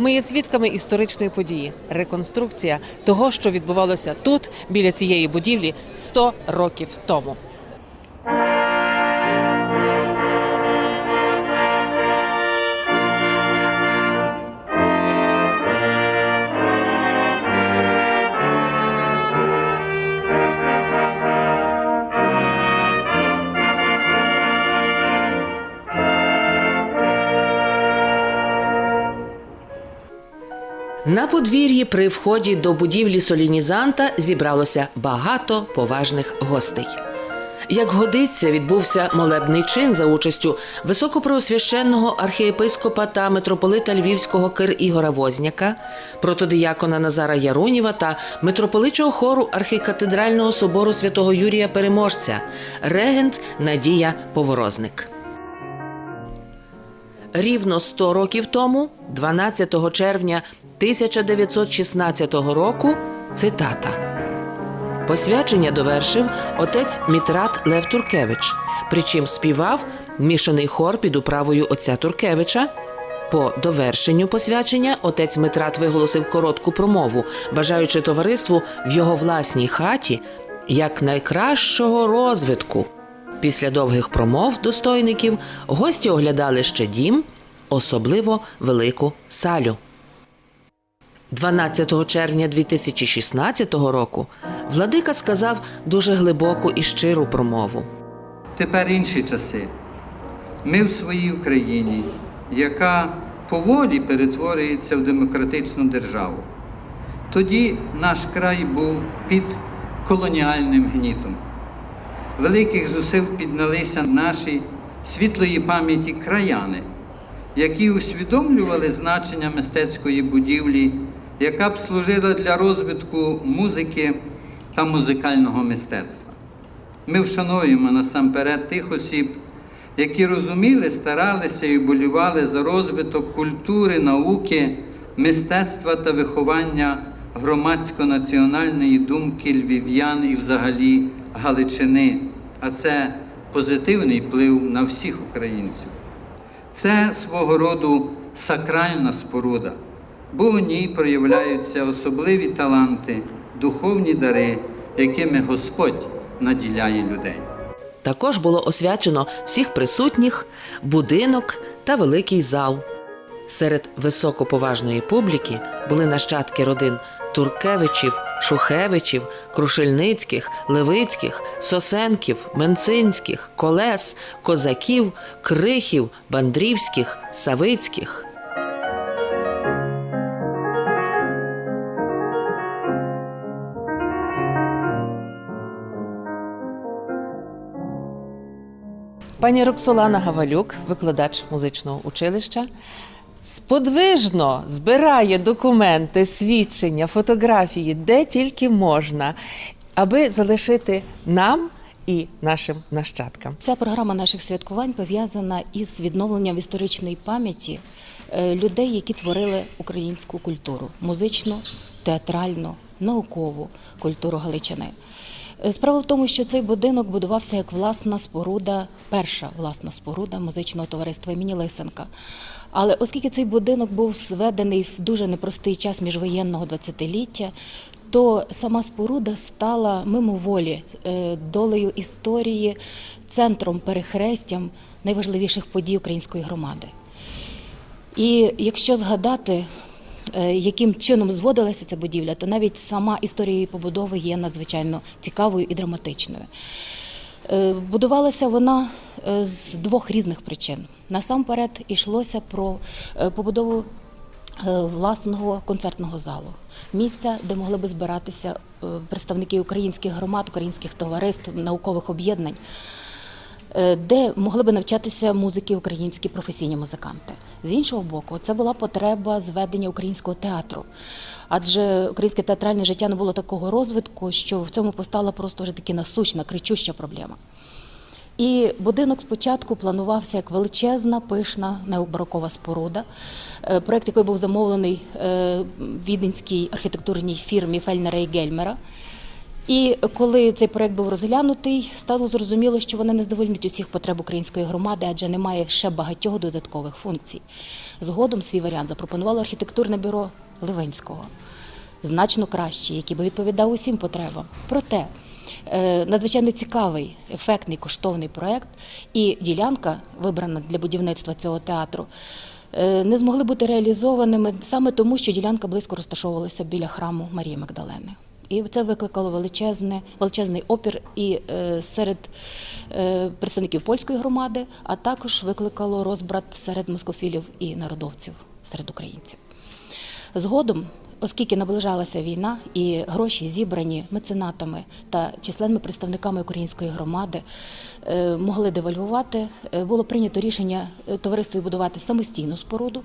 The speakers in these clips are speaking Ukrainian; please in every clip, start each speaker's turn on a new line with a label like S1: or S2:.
S1: Ми є свідками історичної події реконструкція того, що відбувалося тут, біля цієї будівлі 100 років тому. На подвір'ї при вході до будівлі солінізанта зібралося багато поважних гостей. Як годиться, відбувся молебний чин за участю високопреосвященного архієпископа та митрополита Львівського Кир Ігора Возняка, протодиякона Назара Яруніва та митрополичого хору архікатедрального собору святого Юрія Переможця, регент Надія Поворозник. Рівно 100 років тому, 12 червня 1916 року, цитата. Посвячення довершив отець Мітрат Лев Туркевич, причим співав мішаний хор під управою отця Туркевича. По довершенню посвячення отець Митрат виголосив коротку промову, бажаючи товариству в його власній хаті як найкращого розвитку. Після довгих промов достойників гості оглядали ще дім, особливо велику салю. 12 червня 2016 року владика сказав дуже глибоку і щиру промову.
S2: Тепер інші часи. Ми в своїй Україні, яка поволі перетворюється в демократичну державу. Тоді наш край був під колоніальним гнітом. Великих зусиль підналися наші світлої пам'яті краяни, які усвідомлювали значення мистецької будівлі, яка б служила для розвитку музики та музикального мистецтва. Ми вшануємо насамперед тих осіб, які розуміли, старалися і болівали за розвиток культури, науки, мистецтва та виховання громадсько-національної думки львів'ян і взагалі Галичини. А це позитивний вплив на всіх українців. Це свого роду сакральна споруда, бо у ній проявляються особливі таланти, духовні дари, якими Господь наділяє людей.
S1: Також було освячено всіх присутніх, будинок та великий зал. Серед високоповажної публіки були нащадки родин Туркевичів, Шухевичів, Крушельницьких, Левицьких, Сосенків, Менцинських, Колес, Козаків, Крихів, Бандрівських, Савицьких. Пані Роксолана Гавалюк, викладач музичного училища, сподвижно збирає документи, свідчення, фотографії, де тільки можна, аби залишити нам і нашим нащадкам.
S3: Ця програма наших святкувань пов'язана із відновленням історичної пам'яті е, людей, які творили українську культуру музичну, театральну, наукову культуру Галичини. Е, Справа в тому, що цей будинок будувався як власна споруда, перша власна споруда музичного товариства імені Лисенка. Але оскільки цей будинок був зведений в дуже непростий час міжвоєнного 20-ліття, то сама споруда стала мимоволі е, долею історії, центром перехрестям найважливіших подій української громади. І якщо згадати, яким чином зводилася ця будівля, то навіть сама історія її побудови є надзвичайно цікавою і драматичною. Е, Будувалася вона е, з двох різних причин. Насамперед йшлося про е, побудову е, власного концертного залу, місця, де могли би збиратися е, представники українських громад, українських товариств, наукових об'єднань, е, де могли би навчатися музики українські професійні музиканти. З іншого боку, це була потреба зведення українського театру. Адже українське театральне життя не було такого розвитку, що в цьому постала просто вже таки насущна, кричуща проблема. І будинок спочатку планувався як величезна, пишна необарокова споруда. Е, Проект, який був замовлений е, віденській архітектурній фірмі Фельнера і Гельмера. І коли цей проект був розглянутий, стало зрозуміло, що вони не задовольнять усіх потреб української громади, адже немає ще багатьох додаткових функцій. Згодом свій варіант запропонувало архітектурне бюро Ливенського, значно краще, який би відповідав усім потребам. Проте е, надзвичайно цікавий, ефектний, коштовний проект, і ділянка, вибрана для будівництва цього театру, е, не змогли бути реалізованими саме тому, що ділянка близько розташовувалася біля храму Марії Магдалени. І це викликало величезне, величезний опір і е, серед е, представників польської громади, а також викликало розбрат серед москофілів і народовців, серед українців. Згодом, оскільки наближалася війна і гроші зібрані меценатами та численними представниками української громади е, могли девальвувати, е, було прийнято рішення е, товариству будувати самостійну споруду.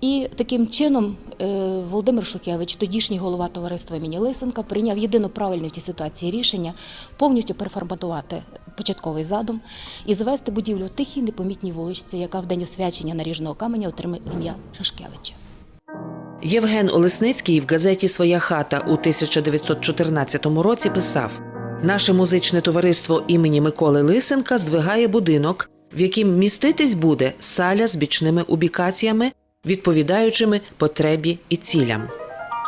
S3: І таким чином Володимир Шухевич, тодішній голова товариства імені Лисенка, прийняв єдино правильне в цій ситуації рішення повністю переформатувати початковий задум і звести будівлю в тихій непомітній вуличці, яка в день освячення наріжного каменя отримає ім'я Шашкевича.
S1: Євген Олесницький в газеті Своя хата у 1914 році писав: Наше музичне товариство імені Миколи Лисенка здвигає будинок, в яким міститись буде саля з бічними убікаціями, відповідаючими потребі і цілям.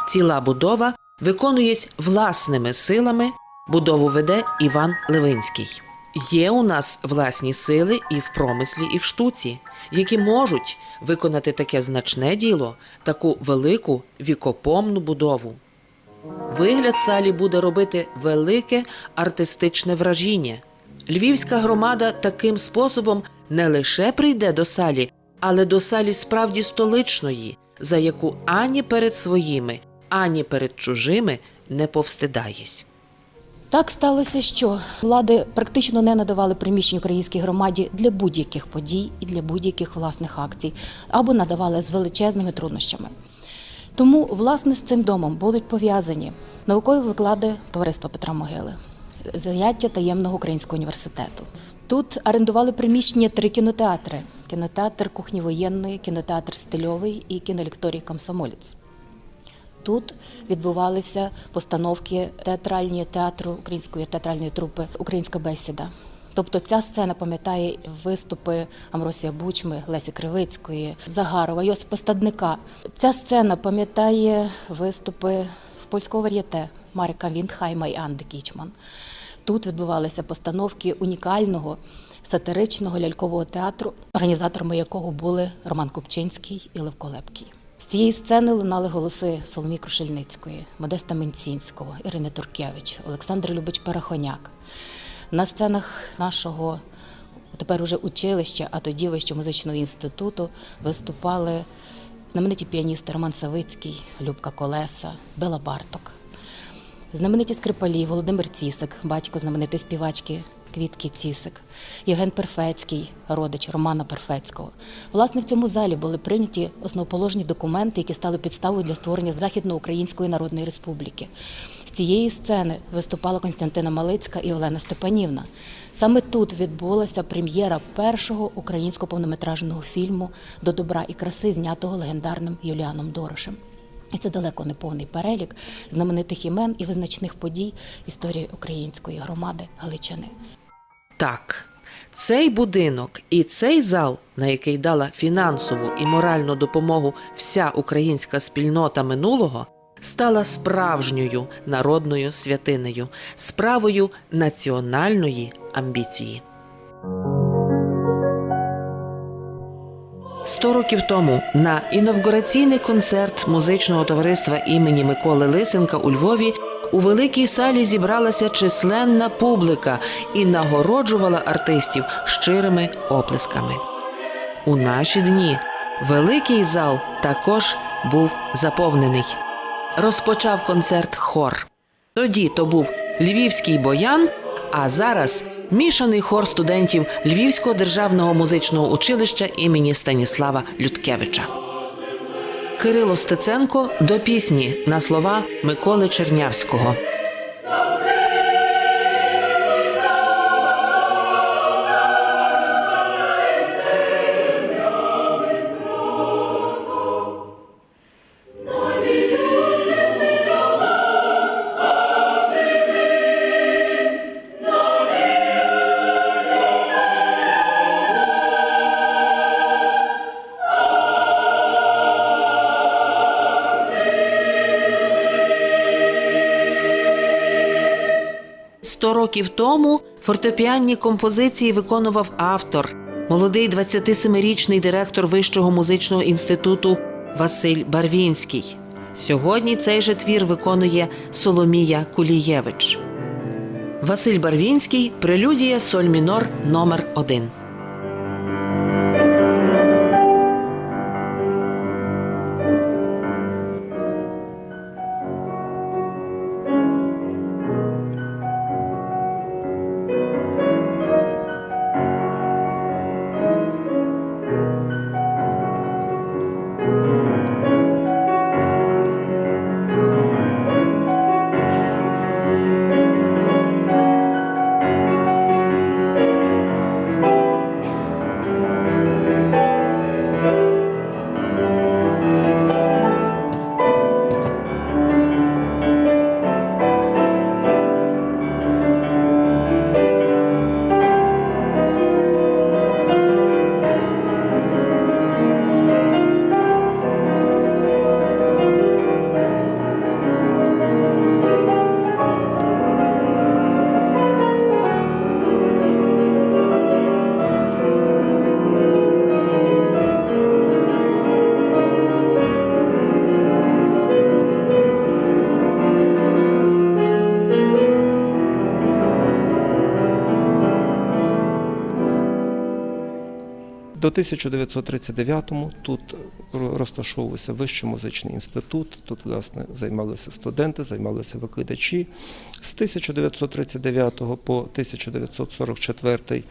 S1: Ціла будова виконуєсь власними силами. Будову веде Іван Левинський. Є у нас власні сили і в промислі, і в штуці, які можуть виконати таке значне діло, таку велику вікопомну будову. Вигляд салі буде робити велике артистичне вражіння. Львівська громада таким способом не лише прийде до салі, але до салі справді столичної, за яку ані перед своїми, ані перед чужими не повстидаєсь.
S3: Так сталося, що влади практично не надавали приміщень українській громаді для будь-яких подій і для будь-яких власних акцій, або надавали з величезними труднощами. Тому, власне, з цим домом будуть пов'язані наукові виклади товариства Петра Могили, заняття таємного українського університету. Тут орендували приміщення три кінотеатри: кінотеатр кухні воєнної, кінотеатр стильовий і кінолекторій Комсомолець. Тут відбувалися постановки театральні театру української театральної трупи Українська бесіда. Тобто ця сцена пам'ятає виступи Амросія Бучми, Лесі Кривицької, Загарова, Йосипа Стадника. Ця сцена пам'ятає виступи в польського вар'єте Марика Віндхайма і Анди Кічман. Тут відбувалися постановки унікального сатиричного лялькового театру, організаторами якого були Роман Купчинський і Левко Лепкий. Цієї сцени лунали голоси Соломії Крушельницької, Модеста Менцінського, Ірини Туркевич, Олександр Любич Парахоняк. На сценах нашого тепер уже училища, а тоді Вищого музичного інституту виступали знамениті піаністи Роман Савицький, Любка Колеса, Бела Барток. Знамениті скрипалі Володимир Цісик, батько знаменитої співачки Квітки Цісик, Євген Перфецький, родич Романа Перфецького. Власне, в цьому залі були прийняті основоположні документи, які стали підставою для створення Західноукраїнської Народної Республіки. З цієї сцени виступала Константина Малицька і Олена Степанівна. Саме тут відбулася прем'єра першого українського повнометражного фільму До добра і краси, знятого легендарним Юліаном Дорошем. І це далеко не повний перелік знаменитих імен і визначних подій історії української громади Галичини.
S1: Так, цей будинок і цей зал, на який дала фінансову і моральну допомогу вся українська спільнота минулого, стала справжньою народною святинею, справою національної амбіції. Сто років тому на інавгураційний концерт музичного товариства імені Миколи Лисенка у Львові у великій салі зібралася численна публіка і нагороджувала артистів щирими оплесками. У наші дні великий зал також був заповнений. Розпочав концерт хор. Тоді то був львівський боян, а зараз мішаний хор студентів Львівського державного музичного училища імені Станіслава Людкевича. Кирило Стеценко до пісні на слова Миколи Чернявського.
S4: Років тому фортепіанні композиції виконував автор, молодий 27-річний директор Вищого музичного інституту Василь Барвінський. Сьогодні цей же твір виконує Соломія Кулієвич. Василь Барвінський прелюдія соль мінор номер 1
S5: До 1939-му тут розташовувався Вищий музичний інститут. Тут, власне, займалися студенти, займалися викладачі. З 1939 по 1944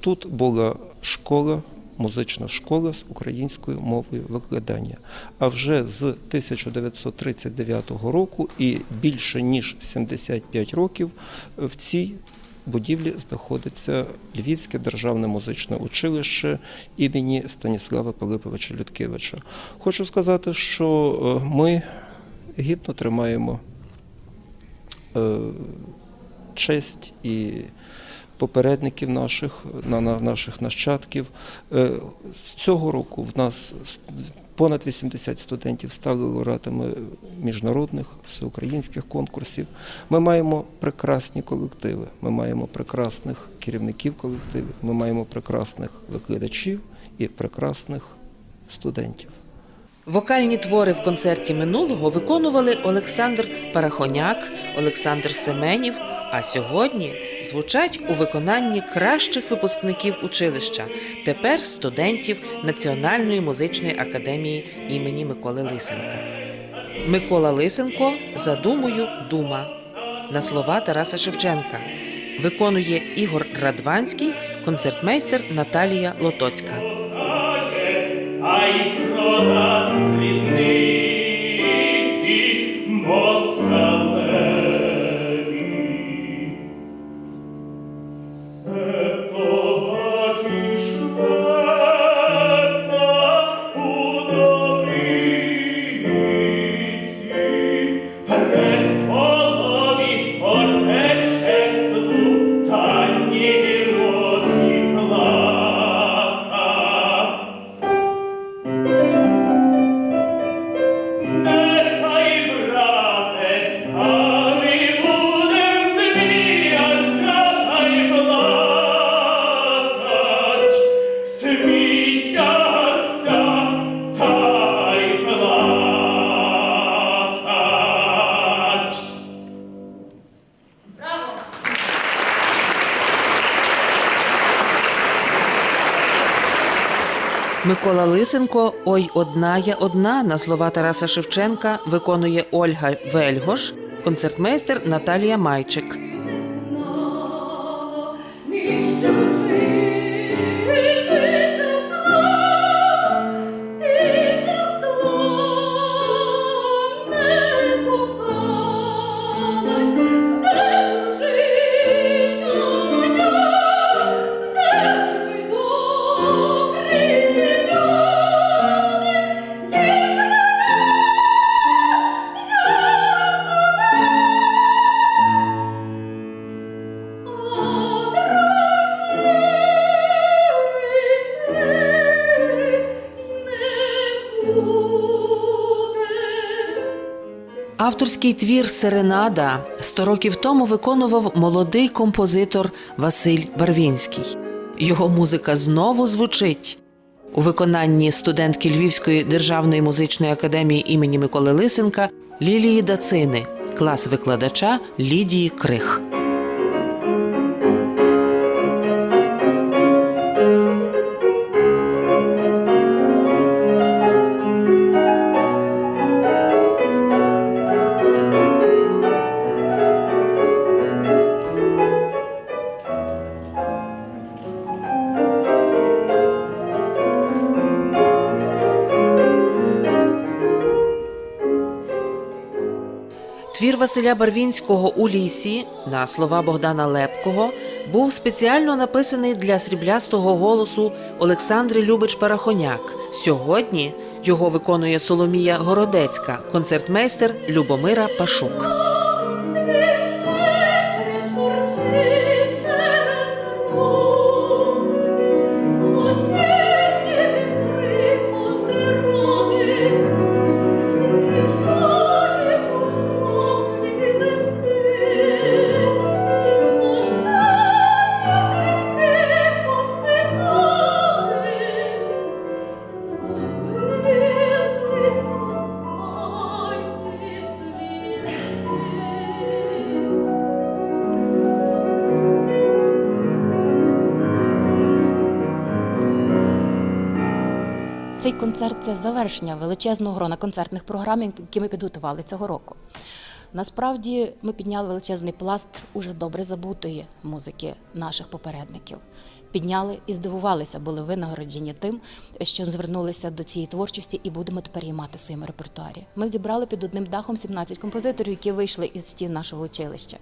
S5: тут була школа, музична школа з українською мовою викладання. А вже з 1939 року і більше ніж 75 років в цій будівлі знаходиться Львівське державне музичне училище імені Станіслава Пилиповича Людкевича. Хочу сказати, що е, ми гідно тримаємо е, честь і попередників наших, на, на- наших нащадків. Е, З цього року в нас понад 80 студентів стали лауреатами міжнародних всеукраїнських конкурсів. Ми маємо прекрасні колективи, ми маємо прекрасних керівників колективів, ми маємо прекрасних викладачів і прекрасних студентів.
S4: Вокальні твори в концерті минулого виконували Олександр Парахоняк, Олександр Семенів. А сьогодні звучать у виконанні кращих випускників училища, тепер студентів Національної музичної академії імені Миколи Лисенка. Микола Лисенко за думою дума на слова Тараса Шевченка. Виконує Ігор Радванський, концертмейстер Наталія Лотоцька. Микола Лисенко Ой одна я одна на слова Тараса Шевченка виконує Ольга Вельгош, концертмейстер Наталія Майчик.
S1: Авторський твір Серенада 100 років тому виконував молодий композитор Василь Барвінський. Його музика знову звучить у виконанні студентки Львівської державної музичної академії імені Миколи Лисенка Лілії Дацини, клас викладача Лідії Крих. Твір Василя Барвінського у лісі на слова Богдана Лепкого був спеціально написаний для сріблястого голосу Олександри Любич Парахоняк. Сьогодні його виконує Соломія Городецька, концертмейстер Любомира Пашук.
S3: Цей концерт це завершення величезного грона концертних програм, які ми підготували цього року. Насправді ми підняли величезний пласт уже добре забутої музики наших попередників. Підняли і здивувалися, були винагороджені тим, що звернулися до цієї творчості і будемо тепер її мати в своєму репертуарі. Ми зібрали під одним дахом 17 композиторів, які вийшли із стін нашого училища.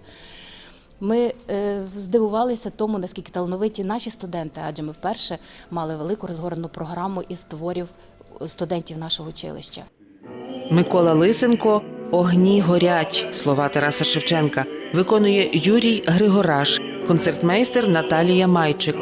S3: Ми е, здивувалися тому, наскільки талановиті наші студенти, адже ми вперше мали велику розгорну програму із творів студентів нашого училища.
S1: Микола Лисенко Огні горять слова Тараса Шевченка виконує Юрій Григораш, концертмейстер Наталія Майчик.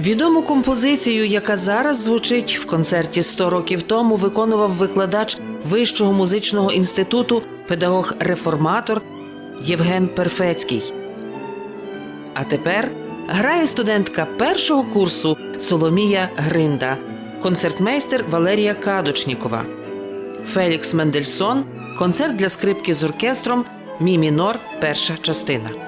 S1: Відому композицію, яка зараз звучить в концерті 100 років тому, виконував викладач Вищого музичного інституту, педагог-реформатор Євген Перфецький. А тепер грає студентка першого курсу Соломія Гринда, концертмейстер Валерія Кадочнікова. Фелікс Мендельсон концерт для скрипки з оркестром Мі мінор, перша частина.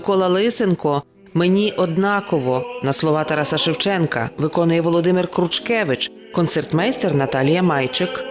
S1: Микола Лисенко мені однаково на слова Тараса Шевченка виконує Володимир Кручкевич, концертмейстер Наталія Майчик.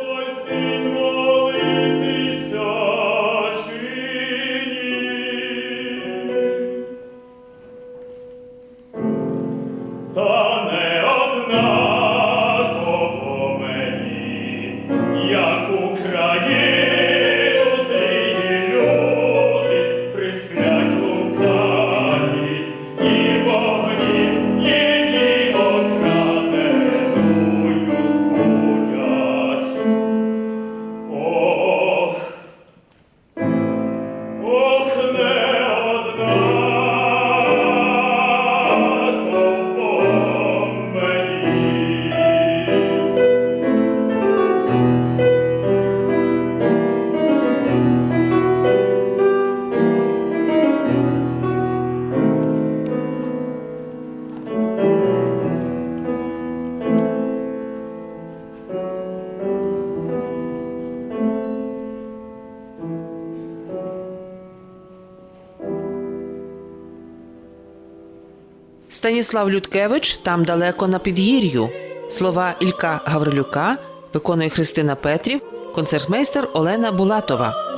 S1: Станіслав Людкевич там далеко на підгір'ю. Слова Ілька Гаврилюка виконує Христина Петрів, концертмейстер Олена Булатова.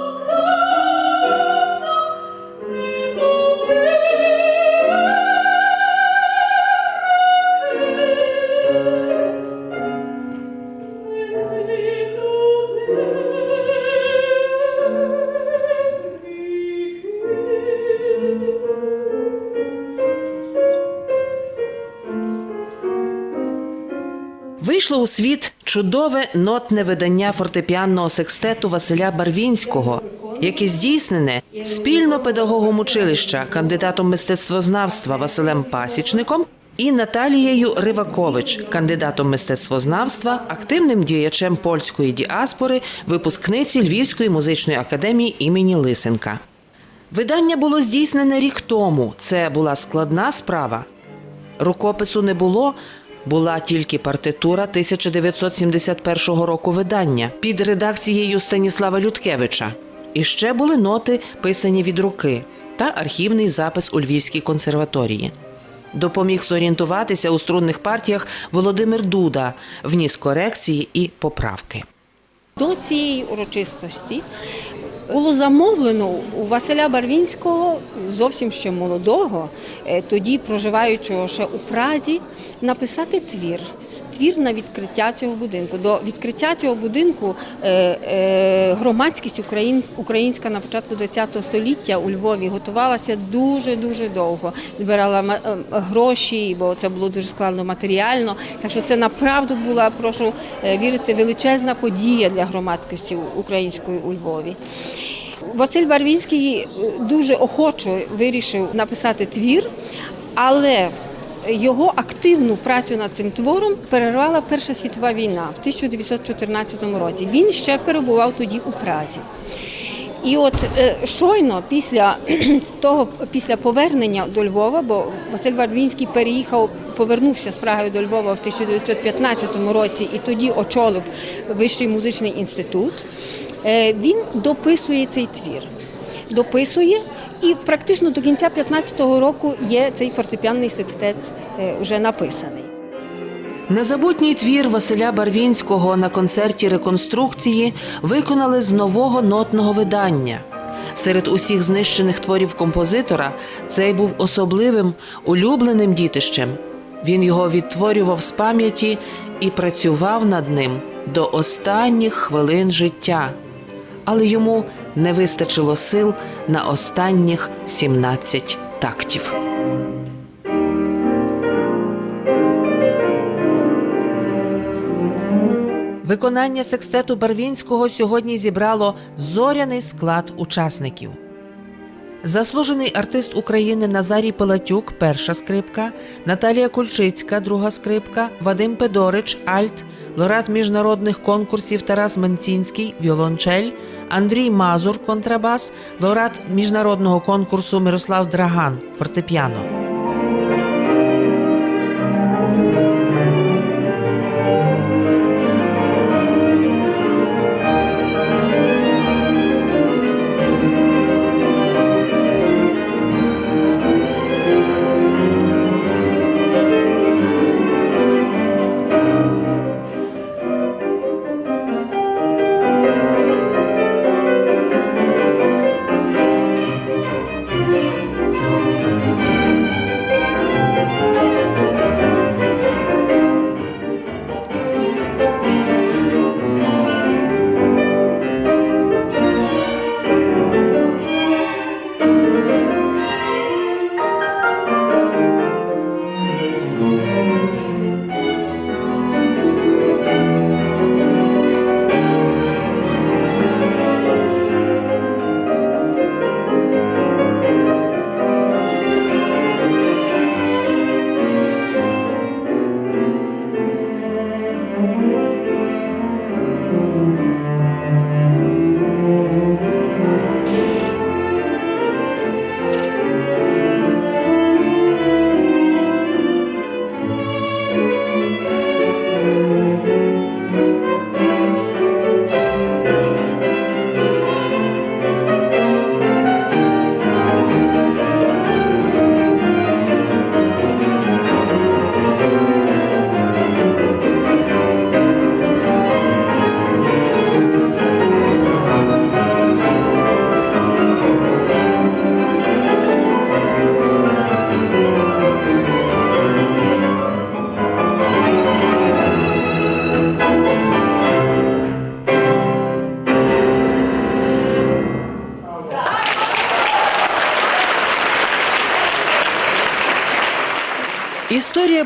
S1: У світ чудове нотне видання фортепіанного секстету Василя Барвінського, яке здійснене спільно педагогом училища, кандидатом мистецтвознавства Василем Пасічником і Наталією Ривакович, кандидатом мистецтвознавства, активним діячем польської діаспори, випускниці Львівської музичної академії імені Лисенка. Видання було здійснене рік тому. Це була складна справа. Рукопису не було, була тільки партитура 1971 року видання під редакцією Станіслава Людкевича. І ще були ноти, писані від руки, та архівний запис у Львівській консерваторії. Допоміг зорієнтуватися у струнних партіях Володимир Дуда, вніс корекції і поправки.
S6: До цієї урочистості було замовлено у Василя Барвінського, зовсім ще молодого, е, тоді проживаючого ще у Празі, написати твір. Твір на відкриття цього будинку. До відкриття цього будинку е, е, громадськість українська на початку ХХ століття у Львові готувалася дуже дуже довго. Збирала гроші, бо це було дуже складно матеріально. Так що це направду була, прошу вірити, величезна подія для громадськості української у Львові. Василь Барвінський дуже охоче вирішив написати твір, але його активну працю над цим твором перервала Перша світова війна в 1914 році. Він ще перебував тоді у Празі. І от е, щойно після того, після повернення до Львова, бо Василь Барвінський переїхав, повернувся з Праги до Львова в 1915 році і тоді очолив Вищий музичний інститут. Е, Він дописує цей твір. Дописує, і практично до кінця 15-го року є цей фортепіанний секстет е, вже написаний.
S1: Незабутній твір Василя Барвінського на концерті реконструкції виконали з нового нотного видання. Серед усіх знищених творів композитора цей був особливим улюбленим дітищем. Він його відтворював з пам'яті і працював над ним до останніх хвилин життя, але йому не вистачило сил на останніх 17 тактів. Виконання секстету Барвінського сьогодні зібрало зоряний склад учасників. Заслужений артист України Назарій Пилатюк перша скрипка, Наталія Кульчицька друга скрипка, Вадим Педорич альт, лауреат міжнародних конкурсів Тарас Менцінський віолончель, Андрій Мазур контрабас, лауреат міжнародного конкурсу Мирослав Драган фортепіано.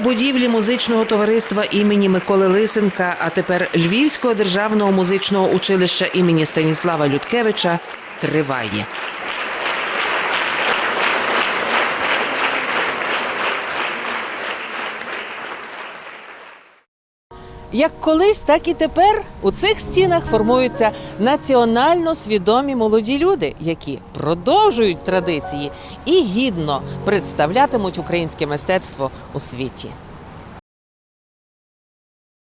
S1: Будівлі музичного товариства імені Миколи Лисенка, а тепер Львівського державного музичного училища імені Станіслава Людкевича триває. Як колись, так і тепер у цих стінах формуються національно свідомі молоді люди, які продовжують традиції і гідно представлятимуть українське мистецтво у світі.